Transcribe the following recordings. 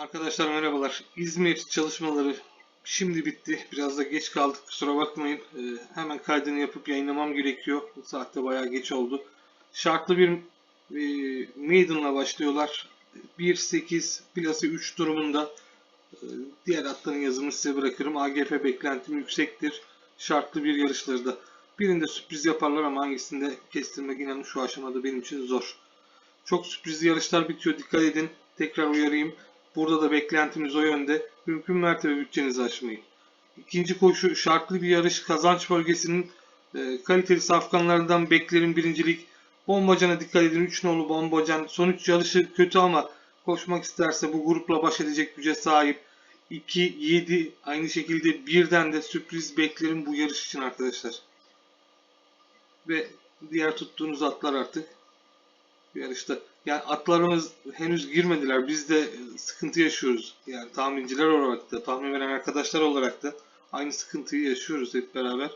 Arkadaşlar merhabalar. İzmir çalışmaları şimdi bitti. Biraz da geç kaldık. Kusura bakmayın. Ee, hemen kaydını yapıp yayınlamam gerekiyor. Bu saatte bayağı geç oldu. Şartlı bir e, Maiden'la başlıyorlar. 1-8 plası 3 durumunda. Ee, diğer atların yazımını size bırakırım. AGF beklentim yüksektir. Şartlı bir yarışlarda. Birinde sürpriz yaparlar ama hangisinde kestirmek inanın şu aşamada benim için zor. Çok sürprizli yarışlar bitiyor. Dikkat edin. Tekrar uyarayım. Burada da beklentimiz o yönde. Mümkün mertebe bütçenizi aşmayın. İkinci koşu şartlı bir yarış. Kazanç bölgesinin e, kaliteli safkanlarından beklerim birincilik. Bombacana dikkat edin. 3 nolu Bombacan. Son 3 yarışı kötü ama koşmak isterse bu grupla baş edecek güce sahip. 2, 7 aynı şekilde birden de sürpriz beklerim bu yarış için arkadaşlar. Ve diğer tuttuğunuz atlar artık yarışta. Yani atlarımız henüz girmediler. Biz de sıkıntı yaşıyoruz. Yani tahminciler olarak da, tahmin veren arkadaşlar olarak da aynı sıkıntıyı yaşıyoruz hep beraber.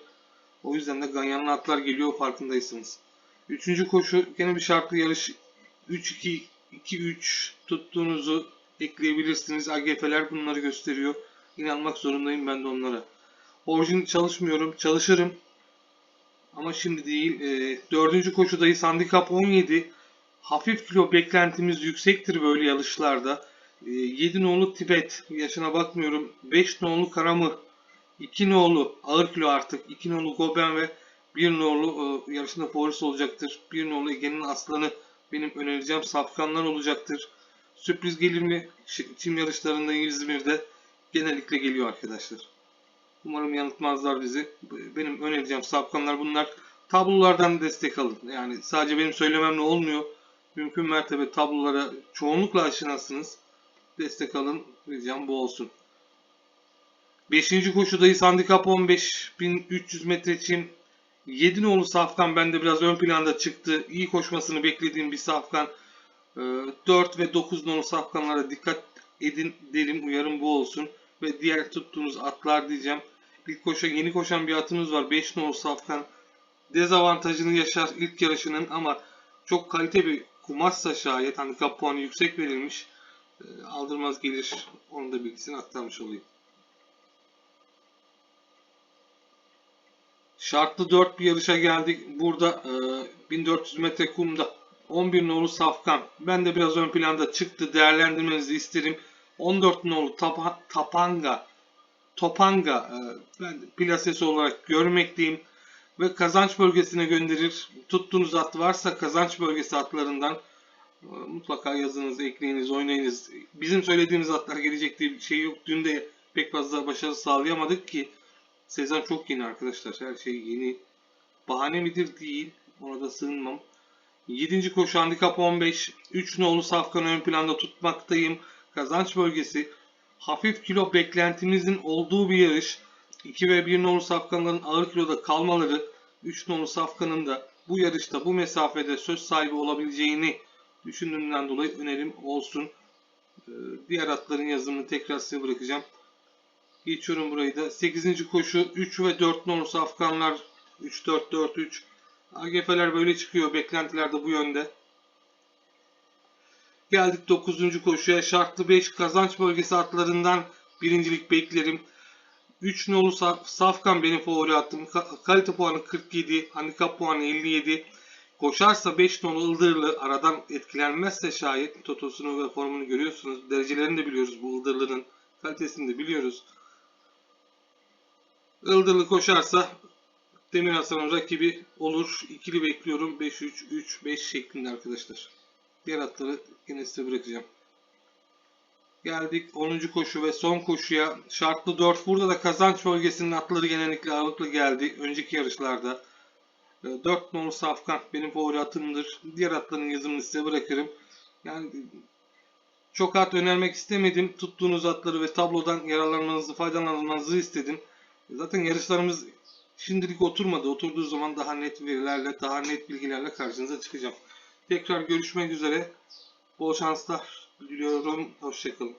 O yüzden de ganyanlı atlar geliyor farkındaysanız. Üçüncü koşu gene bir şartlı yarış. 3-2, 2-3 tuttuğunuzu ekleyebilirsiniz. AGF'ler bunları gösteriyor. İnanmak zorundayım ben de onlara. Orijin çalışmıyorum. Çalışırım. Ama şimdi değil. E, dördüncü koşudayız. Handikap 17. Hafif kilo beklentimiz yüksektir böyle yarışlarda. E, 7 nolu Tibet. Yaşına bakmıyorum. 5 nolu Karamı. 2 nolu ağır kilo artık. 2 nolu Goben ve 1 nolu e, yarışında favorisi olacaktır. 1 nolu Ege'nin aslanı benim önereceğim safkanlar olacaktır. Sürpriz gelir mi? Çim yarışlarında İzmir'de genellikle geliyor arkadaşlar. Umarım yanıltmazlar bizi. Benim önereceğim safkanlar bunlar. Tablolardan destek alın. Yani sadece benim söylememle olmuyor. Mümkün mertebe tablolara çoğunlukla aşinasınız. Destek alın. Ricam bu olsun. Beşinci koşudayız. Handikap 15. 1300 metre çim. 7 nolu Safkan bende biraz ön planda çıktı. İyi koşmasını beklediğim bir Safkan. 4 ve 9 nolu Safkanlara dikkat edin derim. Uyarım bu olsun. Ve diğer tuttuğunuz atlar diyeceğim. İlk koşa yeni koşan bir atımız var. 5 nolu Safkan. Dezavantajını yaşar ilk yarışının ama çok kalite bir kumaşsa şayet handikap puanı yüksek verilmiş. e, Aldırmaz gelir. Onun da bilgisini aktarmış olayım. Şartlı 4 bir yarışa geldik. Burada e, 1400 metre kumda 11 nolu Safkan. Ben de biraz ön planda çıktı. Değerlendirmenizi isterim. 14 nolu Tapa- Tapanga. Topanga e, ben plasesi olarak görmekteyim. Ve kazanç bölgesine gönderir. Tuttuğunuz at varsa kazanç bölgesi atlarından e, mutlaka yazınız, ekleyiniz, oynayınız. Bizim söylediğimiz atlar gelecek diye bir şey yok. Dün de pek fazla başarı sağlayamadık ki Sezon çok yeni arkadaşlar. Her şey yeni. Bahane midir? Değil. Ona da sığınmam. 7. koşu handikap 15. 3 nolu safkanı ön planda tutmaktayım. Kazanç bölgesi. Hafif kilo beklentimizin olduğu bir yarış. 2 ve 1 nolu safkanların ağır kiloda kalmaları 3 nolu safkanın da bu yarışta bu mesafede söz sahibi olabileceğini düşündüğümden dolayı önerim olsun. Ee, Diğer atların yazımını tekrar size bırakacağım. Geçiyorum burayı da. 8. koşu 3 ve 4 nolu Afganlar 3-4-4-3. AGF'ler böyle çıkıyor. Beklentiler de bu yönde. Geldik 9. koşuya. Şartlı 5 kazanç bölgesi atlarından birincilik beklerim. 3 nolu Saf- Safkan benim favori attım. Ka- kalite puanı 47, handikap puanı 57. Koşarsa 5 nolu Ildırlı aradan etkilenmezse şayet totosunu ve formunu görüyorsunuz. Derecelerini de biliyoruz bu Ildırlı'nın. Kalitesini de biliyoruz. Ildırlı koşarsa Demir Hasan'ın rakibi olur. İkili bekliyorum. 5-3-3-5 şeklinde arkadaşlar. Diğer atları yine size bırakacağım. Geldik 10. koşu ve son koşuya. Şartlı 4. Burada da kazanç bölgesinin atları genellikle ağırlıklı geldi. Önceki yarışlarda. 4 nolu Safkan benim favori atımdır. Diğer atların yazımını size bırakırım. Yani çok at önermek istemedim. Tuttuğunuz atları ve tablodan yararlanmanızı, faydalanmanızı istedim. Zaten yarışlarımız şimdilik oturmadı. Oturduğu zaman daha net verilerle, daha net bilgilerle karşınıza çıkacağım. Tekrar görüşmek üzere. Bol şanslar diliyorum. Hoşçakalın.